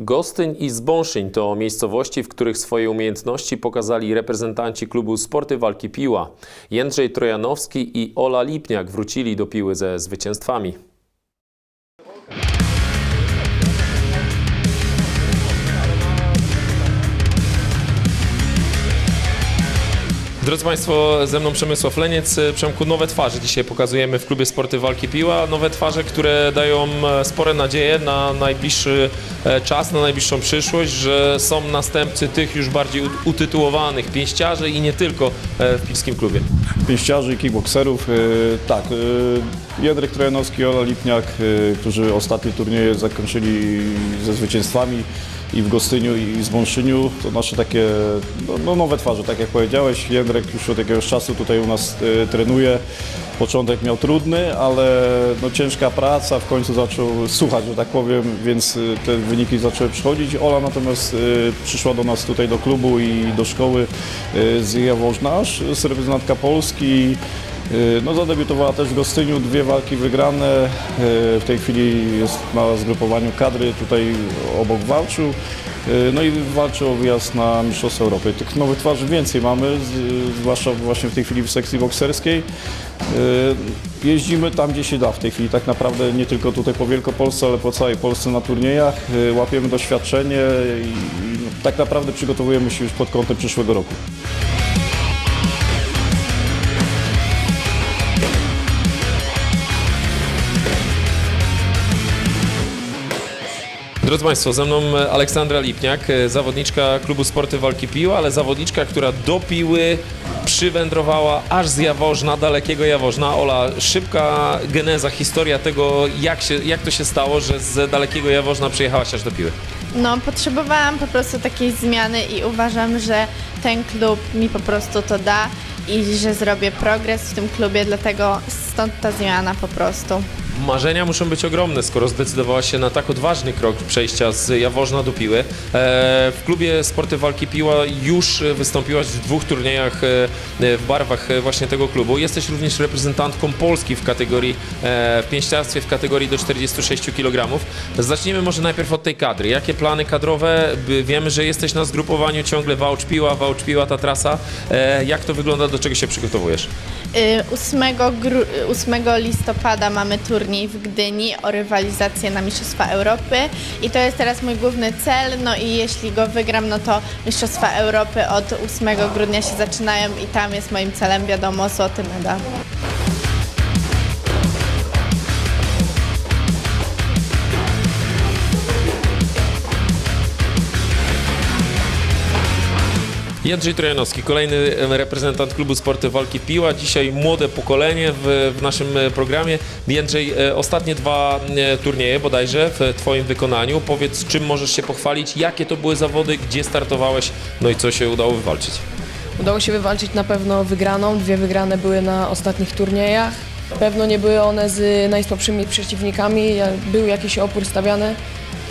Gostyń i Zbąszyń to miejscowości, w których swoje umiejętności pokazali reprezentanci klubu Sporty Walki Piła. Jędrzej Trojanowski i Ola Lipniak wrócili do Piły ze zwycięstwami. Drodzy Państwo, ze mną Przemysław Leniec. Przemku, nowe twarze dzisiaj pokazujemy w klubie Sporty Walki Piła. Nowe twarze, które dają e, spore nadzieje na najbliższy e, czas, na najbliższą przyszłość, że są następcy tych już bardziej utytułowanych pięściarzy i nie tylko e, w pilskim klubie. pięściarzy i kickbokserów. Tak, Jędrek Trojanowski, Ola Lipniak, y, którzy ostatnie turnieje zakończyli ze zwycięstwami i w Gostyniu i w Zbąszyniu. To nasze takie no, no, nowe twarze, tak jak powiedziałeś. Jędrek już od jakiegoś czasu tutaj u nas y, trenuje. Początek miał trudny, ale no, ciężka praca, w końcu zaczął słuchać, że tak powiem, więc y, te wyniki zaczęły przychodzić. Ola natomiast y, przyszła do nas tutaj do klubu i do szkoły y, z Jaworzna, z reprezentantka Polski. Y, No, zadebiutowała też w Gostyniu, dwie walki wygrane. Y, W tej chwili jest na zgrupowaniu kadry, tutaj obok walczył. No i walczy o wyjazd na Mistrzostwa Europy. Tych nowych twarzy więcej mamy, zwłaszcza właśnie w tej chwili w sekcji bokserskiej. Y, Jeździmy tam, gdzie się da w tej chwili, tak naprawdę nie tylko tutaj po Wielkopolsce, ale po całej Polsce na turniejach. Łapiemy doświadczenie i tak naprawdę przygotowujemy się już pod kątem przyszłego roku. Drodzy Państwo, ze mną Aleksandra Lipniak, e, zawodniczka klubu Sporty Walki Piła, ale zawodniczka, która do Piły przywędrowała aż z Jaworzna, dalekiego Jaworzna. Ola, szybka geneza, historia tego, jak, się, jak to się stało, że z dalekiego Jaworzna przyjechałaś aż do Piły. No, potrzebowałam po prostu takiej zmiany i uważam, że ten klub mi po prostu to da i że zrobię progres w tym klubie, dlatego stąd ta zmiana po prostu. Marzenia muszą być ogromne, skoro zdecydowałaś się na tak odważny krok przejścia z Jaworzna do Piły. E, W klubie Sporty Walki Piła już wystąpiłaś w dwóch turniejach e, w barwach właśnie tego klubu. Jesteś również reprezentantką Polski w kategorii, e, w pięściarstwie w kategorii do 46 kg. Zacznijmy może najpierw od tej kadry. Jakie plany kadrowe? Wiemy, że jesteś na zgrupowaniu ciągle Wałcz Piła, Wałcz Piła, ta trasa. Jak to wygląda, do czego się przygotowujesz? Y, 8, gru- y, 8 listopada mamy turniej w Gdyni o rywalizację na Mistrzostwa Europy i to jest teraz mój główny cel, no i jeśli go wygram, no to Mistrzostwa Europy od 8 grudnia się zaczynają i tam jest moim celem, wiadomo, złoty medal. Jędrzej Trojanowski, kolejny reprezentant klubu Sporty Walki Piła. Dzisiaj młode pokolenie w, w naszym e, programie. Jędrzej, e, ostatnie dwa e, turnieje bodajże w Twoim wykonaniu. Powiedz, czym możesz się pochwalić, jakie to były zawody, gdzie startowałeś, no i co się udało wywalczyć. Udało się wywalczyć na pewno wygraną. Dwie wygrane były na ostatnich turniejach. Pewno nie były one z najsłabszymi przeciwnikami, był jakiś opór stawiany.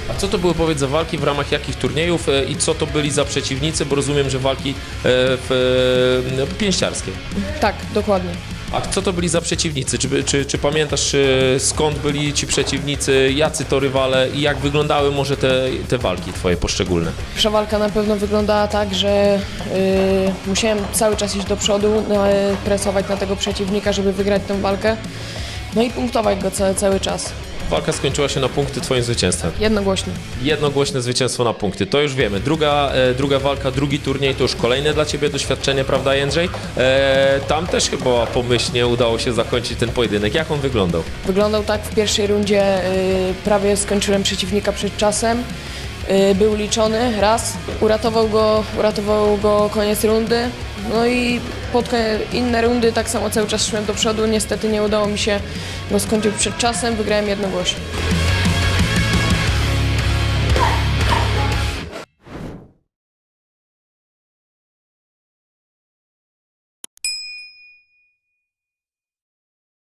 A co to były, powiedz, za walki, w ramach jakich turniejów e, i co to byli za przeciwnicy, bo rozumiem, że walki e, w, e, pięściarskie. Tak, dokładnie. A co to byli za przeciwnicy? Czy, czy, czy pamiętasz skąd byli ci przeciwnicy, jacy to rywale i jak wyglądały może te, te walki twoje poszczególne? Pierwsza walka na pewno wyglądała tak, że y, musiałem cały czas iść do przodu, no, presować na tego przeciwnika, żeby wygrać tę walkę. No i punktować go cały, cały czas. Walka skończyła się na punkty twoim zwycięstwem. Jednogłośnie. Jednogłośne zwycięstwo na punkty, to już wiemy. Druga, e, druga walka, drugi turniej to już kolejne dla ciebie doświadczenie, prawda Jędrzej? E, tam też chyba pomyślnie udało się zakończyć ten pojedynek. Jak on wyglądał? Wyglądał tak w pierwszej rundzie, y, prawie skończyłem przeciwnika przed czasem. Y, był liczony raz, uratował go, uratował go koniec rundy. No i pod inne rundy tak samo cały czas szłem do przodu. Niestety nie udało mi się go skończyć przed czasem, wygrałem jednogłośnie.